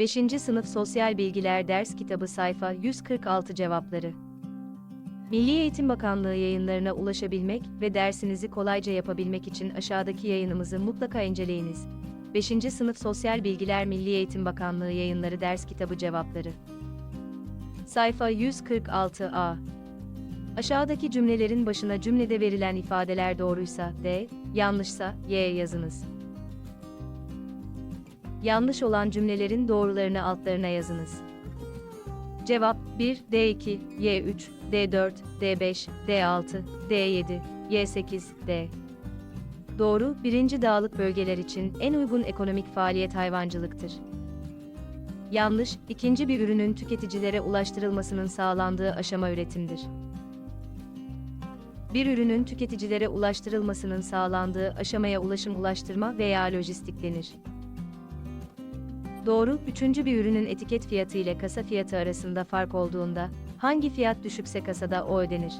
5. Sınıf Sosyal Bilgiler Ders Kitabı Sayfa 146 Cevapları Milli Eğitim Bakanlığı yayınlarına ulaşabilmek ve dersinizi kolayca yapabilmek için aşağıdaki yayınımızı mutlaka inceleyiniz. 5. Sınıf Sosyal Bilgiler Milli Eğitim Bakanlığı Yayınları Ders Kitabı Cevapları Sayfa 146a Aşağıdaki cümlelerin başına cümlede verilen ifadeler doğruysa D, yanlışsa Y yazınız. Yanlış olan cümlelerin doğrularını altlarına yazınız. Cevap 1, D2, Y3, D4, D5, D6, D7, Y8, D. Doğru, birinci dağlık bölgeler için en uygun ekonomik faaliyet hayvancılıktır. Yanlış, ikinci bir ürünün tüketicilere ulaştırılmasının sağlandığı aşama üretimdir. Bir ürünün tüketicilere ulaştırılmasının sağlandığı aşamaya ulaşım ulaştırma veya lojistik denir. Doğru, üçüncü bir ürünün etiket fiyatı ile kasa fiyatı arasında fark olduğunda, hangi fiyat düşükse kasada o ödenir.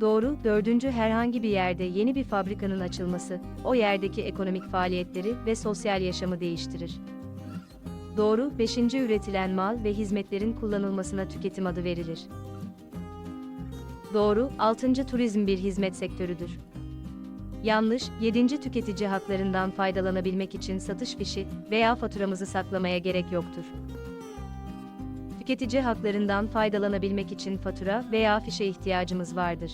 Doğru, dördüncü herhangi bir yerde yeni bir fabrikanın açılması, o yerdeki ekonomik faaliyetleri ve sosyal yaşamı değiştirir. Doğru, beşinci üretilen mal ve hizmetlerin kullanılmasına tüketim adı verilir. Doğru, altıncı turizm bir hizmet sektörüdür. Yanlış, 7. tüketici haklarından faydalanabilmek için satış fişi veya faturamızı saklamaya gerek yoktur. Tüketici haklarından faydalanabilmek için fatura veya fişe ihtiyacımız vardır.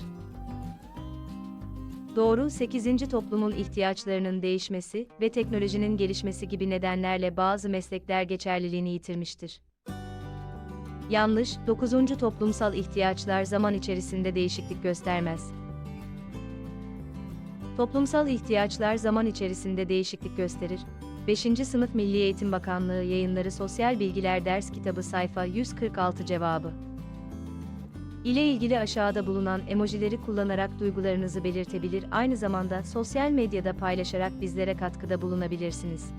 Doğru, 8. toplumun ihtiyaçlarının değişmesi ve teknolojinin gelişmesi gibi nedenlerle bazı meslekler geçerliliğini yitirmiştir. Yanlış, 9. toplumsal ihtiyaçlar zaman içerisinde değişiklik göstermez. Toplumsal ihtiyaçlar zaman içerisinde değişiklik gösterir. 5. Sınıf Milli Eğitim Bakanlığı Yayınları Sosyal Bilgiler Ders Kitabı Sayfa 146 Cevabı ile ilgili aşağıda bulunan emojileri kullanarak duygularınızı belirtebilir, aynı zamanda sosyal medyada paylaşarak bizlere katkıda bulunabilirsiniz.